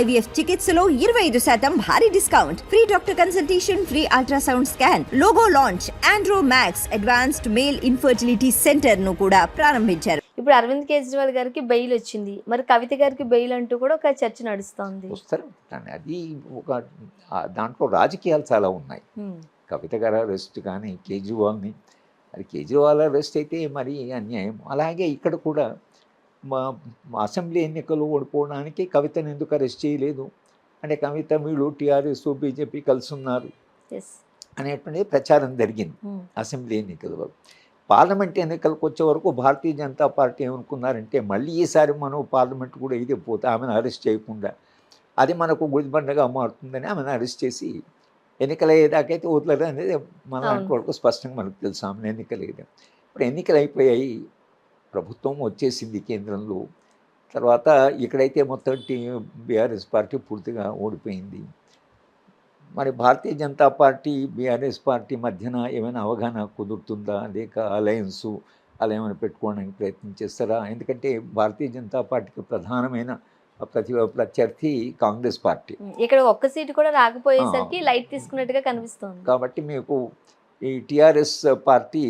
IVF చికిత్సలో ఇరవై ఐదు శాతం భారీ discount. Free doctor consultation free ultrasound scan logo launch Andro Max advanced male infertility సెంటర్ను కూడా ప్రారంభించారు. ఇప్పుడు అరవింద్ కేజ్రీవాల్ గారికి బెయిల్ వచ్చింది. మరి కవిత గారికి బెయిల్ అంటూ కూడా ఒక చర్చ నడుస్తోంది. వస్తారు. అది ఒక దాంట్లో రాజకీయాలు చాలా ఉన్నాయి. కవిత గారు అరెస్ట్ కానీ కేజ్రీవాల్ని అది కేజ్రీవాల్ అరెస్ట్ అయితే మరి అన్యాయం. అలాగే ఇక్కడ కూడా అసెంబ్లీ ఎన్నికలు ఓడిపోవడానికి కవితను ఎందుకు అరెస్ట్ చేయలేదు? అంటే కవిత వీళ్ళు టీఆర్ఎస్ బీజేపీ కలిసి ఉన్నారు yes. అనేటువంటి ప్రచారం జరిగింది ఉమ్, అసెంబ్లీ ఎన్నికల వరకు. పార్లమెంట్ ఎన్నికలకు వచ్చే వరకు భారతీయ జనతా పార్టీ ఏమనుకున్నారంటే మళ్ళీ ఈసారి మనం పార్లమెంట్ కూడా ఇదే పోతే ఆమెను అరెస్ట్ చేయకుండా అది మనకు గుదిబండగా మారుతుందని ఆమెను అరెస్ట్ చేసి ఎన్నికలు అయ్యేదాకైతే వదలరు అనేది మన. వరకు స్పష్టంగా మనకు తెలుసు ఆమెను ఎన్నికలు ఇప్పుడు ఎన్నికలు అయిపోయాయి. ప్రభుత్వం వచ్చేసింది కేంద్రంలో. తర్వాత ఇక్కడైతే మొత్తం టీ బీఆర్ఎస్ పార్టీ పూర్తిగా ఓడిపోయింది. మరి Bharatiya Janata party BRS party మధ్యన ఏమైనా అవగాహన కుదురుతుందా? లేక అలయన్సు అలా ఏమైనా పెట్టుకోవడానికి ప్రయత్నం చేస్తారా? ఎందుకంటే భారతీయ జనతా పార్టీకి ప్రధానమైన ప్రతి ప్రత్యర్థి కాంగ్రెస్ పార్టీ. ఇక్కడ ఒక్క సీటు కూడా రాకపోయేసరికి లైట్ తీసుకున్నట్టుగా కనిపిస్తోంది. కాబట్టి మీకు ఈ టిఆర్ఎస్ పార్టీ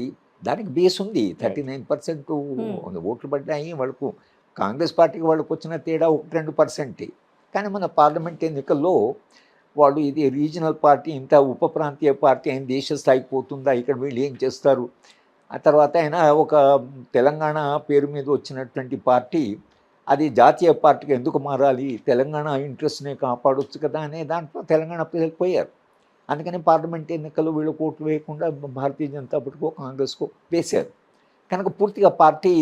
దానికి బేస్ ఉంది. థర్టీ నైన్ పర్సెంట్ ఓట్లు పడ్డాయి వాళ్ళకు కాంగ్రెస్ పార్టీకి వాళ్ళకు వచ్చిన తేడా ఒకటి రెండు పర్సెంటే. కానీ మన పార్లమెంట్ ఎన్నికల్లో వాళ్ళు ఇది రీజనల్ పార్టీ ఇంత ఉప ప్రాంతీయ పార్టీ అయిన దేశ స్థాయికి పోతుందా ఇక్కడ వీళ్ళు ఏం చేస్తారు? ఆ తర్వాత అయినా ఒక తెలంగాణ పేరు మీద వచ్చినటువంటి పార్టీ అది జాతీయ పార్టీకి ఎందుకు మారాలి? తెలంగాణ ఇంట్రెస్ట్ని కాపాడొచ్చు కదా అనే దాంట్లో తెలంగాణ ప్రజలు పోయారు. అందుకని పార్లమెంట్ ఎన్నికల్లో వీళ్ళు ఓట్లు వేయకుండా భారతీయ జనతా పార్టీకో కాంగ్రెస్కో వేశారు. కనుక పూర్తిగా పార్టీ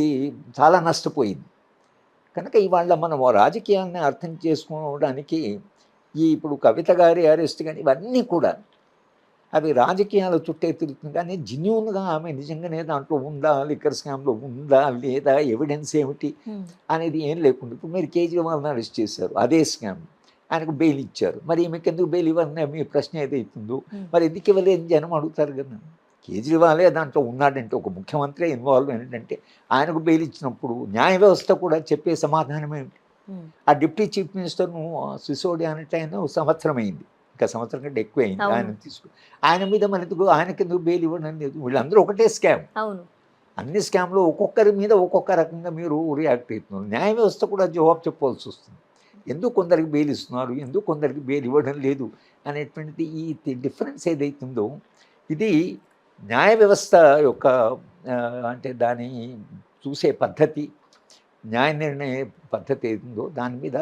చాలా నష్టపోయింది. కనుక ఇవాళ మనం రాజకీయాన్ని అర్థం చేసుకోవడానికి ఈ ఇప్పుడు కవిత గారి అరెస్ట్ కానీ ఇవన్నీ కూడా అవి రాజకీయాల చుట్టే తిరుగుతుంది. కానీ జెన్యున్గా ఆమె నిజంగానే దాంట్లో ఉందా లిక్కర్ స్కామ్లో ఉందా లేదా ఎవిడెన్స్ ఏమిటి అనేది ఏం లేకుండా ఇప్పుడు మీరు కేజ్రీవాల్ని అరెస్ట్ చేశారు. అదే స్కామ్. ఆయనకు బెయిల్ ఇచ్చారు మరి ఈమెకి ఎందుకు బెయిల్ ఇవ్వాలనే మీ ప్రశ్న ఏదైతుందో. మరి ఎందుకు ఇవ్వలేదు జనం అడుగుతారు కదా. కేజ్రీవాలే దాంట్లో ఉన్నాడంటే ఒక ముఖ్యమంత్రి ఇన్వాల్వ్ ఏంటంటే ఆయనకు బెయిల్ ఇచ్చినప్పుడు న్యాయ వ్యవస్థ కూడా చెప్పే సమాధానం ఏమిటి? ఆ డిప్యూటీ చీఫ్ మినిస్టర్ను సిసోడి అనేట ఆయన ఒక సంవత్సరం అయింది. ఇంకా సంవత్సరం కంటే ఎక్కువ అయింది. ఆయన తీసుకు. ఆయన మీద మరి ఎందుకు ఆయనకి ఎందుకు బెయిల్ ఇవ్వడం లేదు? వీళ్ళందరూ ఒకటే స్కామ్. అవును. అన్ని స్కామ్లు ఒక్కొక్కరి మీద ఒక్కొక్క రకంగా మీరు రియాక్ట్ అవుతున్నారు. న్యాయ వ్యవస్థ కూడా జవాబు చెప్పవలసి వస్తుంది. ఎందుకు కొందరికి బెయిల్ ఇస్తున్నారు? ఎందుకు కొందరికి బెయిల్ ఇవ్వడం లేదు? అనేటువంటిది ఈ డిఫరెన్స్ ఏదైతుందో ఇది న్యాయ వ్యవస్థ యొక్క అంటే దాని చూసే పద్ధతి న్యాయ నిర్ణయ పద్ధతి ఏదో దాని మీద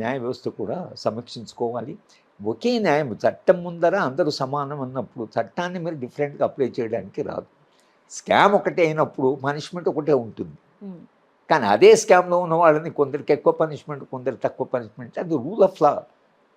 న్యాయ వ్యవస్థ కూడా సమీక్షించుకోవాలి. ఒకే న్యాయం చట్టం ముందర అందరూ సమానం అన్నప్పుడు చట్టాన్ని మీరు డిఫరెంట్గా అప్లై చేయడానికి రాదు. స్కామ్ ఒకటే అయినప్పుడు పనిష్మెంట్ ఒకటే ఉంటుంది. కానీ అదే స్కామ్లో ఉన్న వాళ్ళని కొందరికి ఎక్కువ పనిష్మెంట్ కొందరికి తక్కువ పనిష్మెంట్ అది రూల్ ఆఫ్ లా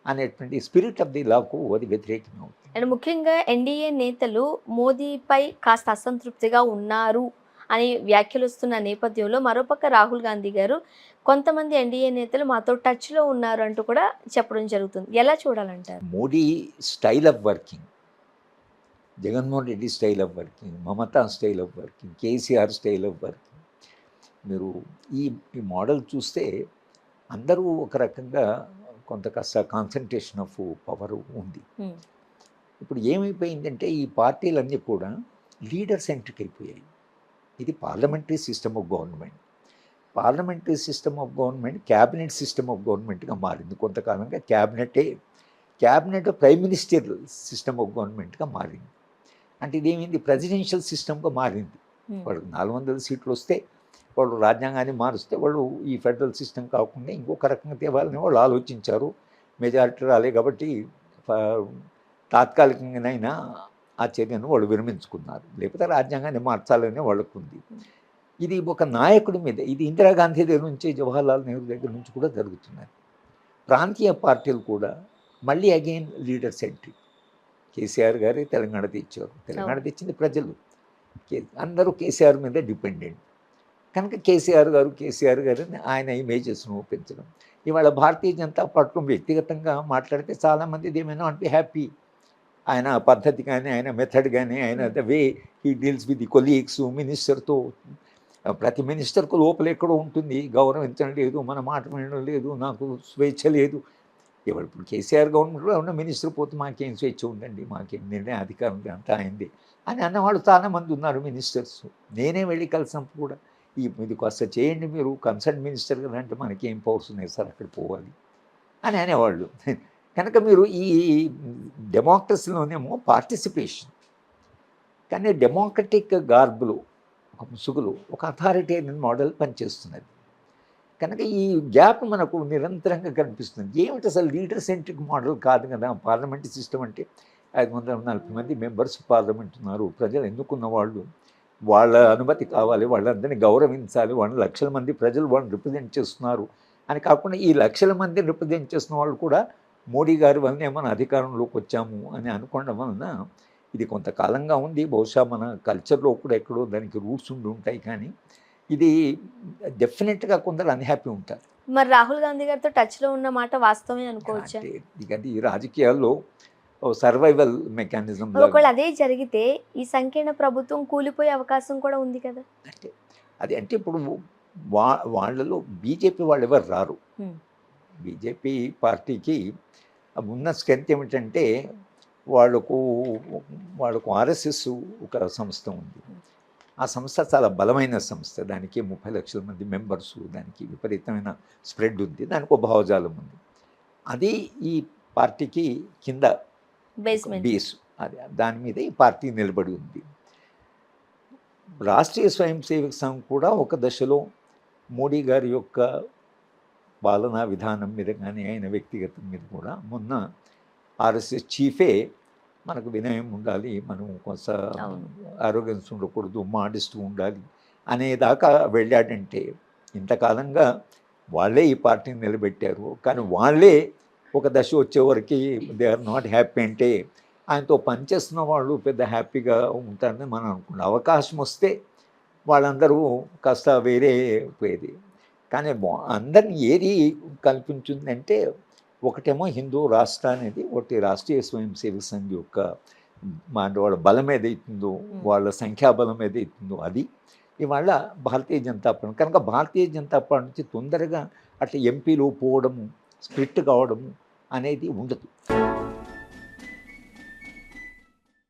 అనేటువంటి స్పిరిట్ ఆఫ్ ది లాకు అది వ్యతిరేకంగా అండ్ ముఖ్యంగా ఎన్డీఏ నేతలు మోదీపై కాస్త అసంతృప్తిగా ఉన్నారు అని వ్యాఖ్యలు వస్తున్న నేపథ్యంలో మరోపక్క రాహుల్ గాంధీ గారు కొంతమంది ఎన్డీఏ నేతలు మాతో టచ్లో ఉన్నారు అంటూ కూడా చెప్పడం జరుగుతుంది. ఎలా చూడాలంటారు? Modi style of working Jaganmohan Reddy style of working Mamata style of working KCR style of working మీరు ఈ ఈ మోడల్ చూస్తే అందరూ ఒక రకంగా కొంత కాస్త కాన్సన్ట్రేషన్ ఆఫ్ పవర్ ఉంది. ఇప్పుడు ఏమైపోయిందంటే ఈ పార్టీలన్నీ కూడా లీడర్ సెంట్రిక్ అయిపోయాయి. ఇది parliamentary system of government parliamentary system of government cabinet system of గవర్నమెంట్గా మారింది. కొంతకాలంగా క్యాబినెటే cabinet prime minister system of గవర్నమెంట్గా మారింది. అంటే ఇదేమైంది? ప్రెసిడెన్షియల్ సిస్టమ్గా మారింది. వాళ్ళకి నాలుగు వందల సీట్లు వస్తే వాళ్ళు రాజ్యాంగాన్ని మారుస్తే వాళ్ళు ఈ ఫెడరల్ సిస్టమ్ కాకుండా ఇంకొక రకంగా తేవాలని వాళ్ళు ఆలోచించారు. మెజారిటీ రాలే కాబట్టి తాత్కాలికంగానైనా ఆ చర్యను వాళ్ళు విరమించుకున్నారు. లేకపోతే రాజ్యాంగాన్ని మార్చాలని వాళ్ళకు ఉంది. ఇది ఒక నాయకుడి మీద ఇది ఇందిరాగాంధీ దగ్గర నుంచి జవహర్లాల్ నెహ్రూ దగ్గర నుంచి కూడా జరుగుతున్నాయి ప్రాంతీయ పార్టీలు కూడా మళ్ళీ అగైన్ లీడర్ సెంట్రీ. కేసీఆర్ గారే తెలంగాణ తెచ్చారు. తెలంగాణ. తెచ్చింది ప్రజలు. అందరూ కేసీఆర్ మీద డిపెండెంట్. కనుక కేసీఆర్ గారు కేసీఆర్ గారిని ఆయన ఇమేజెస్ను పెంచడం ఇవాళ భారతీయ జనతా పార్టీ వ్యక్తిగతంగా మాట్లాడితే చాలామంది ఏమైనా అంటే హ్యాపీ. ఆయన పద్ధతి కానీ ఆయన మెథడ్ కానీ ఆయన the way he deals with the colleagues మినిస్టర్తో ప్రతి మినిస్టర్కు లోపల ఎక్కడో ఉంటుంది. గౌరవించడం లేదు మన మాట వినడం లేదు నాకు స్వేచ్ఛ లేదు. ఎవరు ఇప్పుడు కేసీఆర్ గవర్నమెంట్లో ఉన్న మినిస్టర్ పోతే మాకేం స్వేచ్ఛ ఉందండి? మాకేం నిర్ణయ అధికారం అంతా అయింది అని అన్నవాళ్ళు చాలా మంది ఉన్నారు మినిస్టర్స్. నేనే వెళ్ళి కలిసినప్పుడు కూడా ఈ ఇది కాస్త చేయండి మీరు. కన్సర్న్ మినిస్టర్ కదా అంటే మనకి ఏం పవర్స్ ఉన్నాయి సార్ అక్కడ పోవాలి అని అనేవాళ్ళు. కనుక మీరు ఈ డెమోక్రసీలోనేమో పార్టిసిపేషన్. కానీ డెమోక్రటిక్ గార్బులు ఒక ముసుగులు ఒక అథారిటేరియన్ మోడల్ పనిచేస్తున్నది. కనుక ఈ గ్యాప్ మనకు నిరంతరంగా కనిపిస్తుంది. ఏమిటి అసలు లీడర్ సెంట్రిక్ మోడల్ కాదు కదా? పార్లమెంట్ సిస్టమ్ అంటే ఐదు వందల నలభై మంది మెంబర్స్ పార్లమెంట్ ఉన్నారు. ప్రజలు ఎన్నుకున్న వాళ్ళు వాళ్ళ అనుమతి కావాలి వాళ్ళందరినీ గౌరవించాలి వాళ్ళ లక్షల మంది ప్రజలు వాళ్ళని రిప్రజెంట్ చేస్తున్నారు అని కాకుండా ఈ లక్షల మంది రిప్రజెంట్ చేస్తున్న వాళ్ళు కూడా మోడీ గారి వల్లనే మన అధికారంలోకి వచ్చాము అని అనుకోవడం వలన ఇది కొంతకాలంగా ఉంది. బహుశా మన కల్చర్లో కూడా ఎక్కడో దానికి రూట్స్ ఉండి ఉంటాయి కానీ ఇది డెఫినెట్గా కొందరు అన్హ్యాపీ ఉంటారు. మరి రాహుల్ గాంధీ గారితో టచ్లో ఉన్న మాట వాస్తవమే అనుకోవచ్చా? ఇక అది ఈ రాజకీయాల్లో సర్వైవల్ మెకానిజం ఒకవేళ అదే జరిగితే ఈ సంకీర్ణ ప్రభుత్వం కూలిపోయే అవకాశం కూడా ఉంది కదా? అంటే అది అంటే ఇప్పుడు వా వాళ్ళలో బీజేపీ వాళ్ళు ఎవరు రారు. బీజేపీ పార్టీకి ఉన్న స్ట్రెంత్ ఏమిటంటే వాళ్ళకు వాళ్ళకు ఆర్ఎస్ఎస్ ఒక సంస్థ ఉంది. ఆ సంస్థ చాలా బలమైన సంస్థ. దానికి ముప్పై లక్షల మంది మెంబర్స్ దానికి విపరీతమైన స్ప్రెడ్ ఉంది. దానికి ఒక భావజాలం ఉంది. అది ఈ పార్టీకి కింద బేస్ అది దాని మీద ఈ పార్టీ నిలబడి ఉంది. రాష్ట్రీయ స్వయం సేవక సంఘం కూడా ఒక దశలో మోడీ గారి యొక్క పాలనా విధానం మీద కానీ ఆయన వ్యక్తిగతం మీద కూడా మొన్న ఆర్ఎస్ఎస్ చీఫే మనకు వినయం ఉండాలి మనం కొంత. ఆరోగ్యం ఉండకూడదు మాడిస్తూ ఉండాలి అనేదాకా వెళ్ళాడంటే ఇంతకాలంగా వాళ్ళే ఈ పార్టీని నిలబెట్టారు. కానీ వాళ్ళే ఒక దశ వచ్చేవరకు దే ఆర్ నాట్ హ్యాపీ అంటే ఆయనతో పనిచేస్తున్న వాళ్ళు పెద్ద హ్యాపీగా ఉంటారని మనం అనుకున్నాం అవకాశం వస్తే వాళ్ళందరూ కాస్త వేరే పోయేది. కానీ అందరిని ఏది కల్పించిందంటే ఒకటేమో హిందూ రాష్ట్ర అనేది ఒకటి రాష్ట్రీయ స్వయం సేవక సంఘ్ యొక్క మా వాళ్ళ బలం ఏదైతుందో వాళ్ళ సంఖ్యాబలం ఏదైతుందో అది. ఇవాళ భారతీయ జనతా పార్టీ కనుక భారతీయ జనతా పార్టీ నుంచి తొందరగా అట్లా ఎంపీలు పోవడము స్ప్లిట్ కావడం అనేది ఉండదు.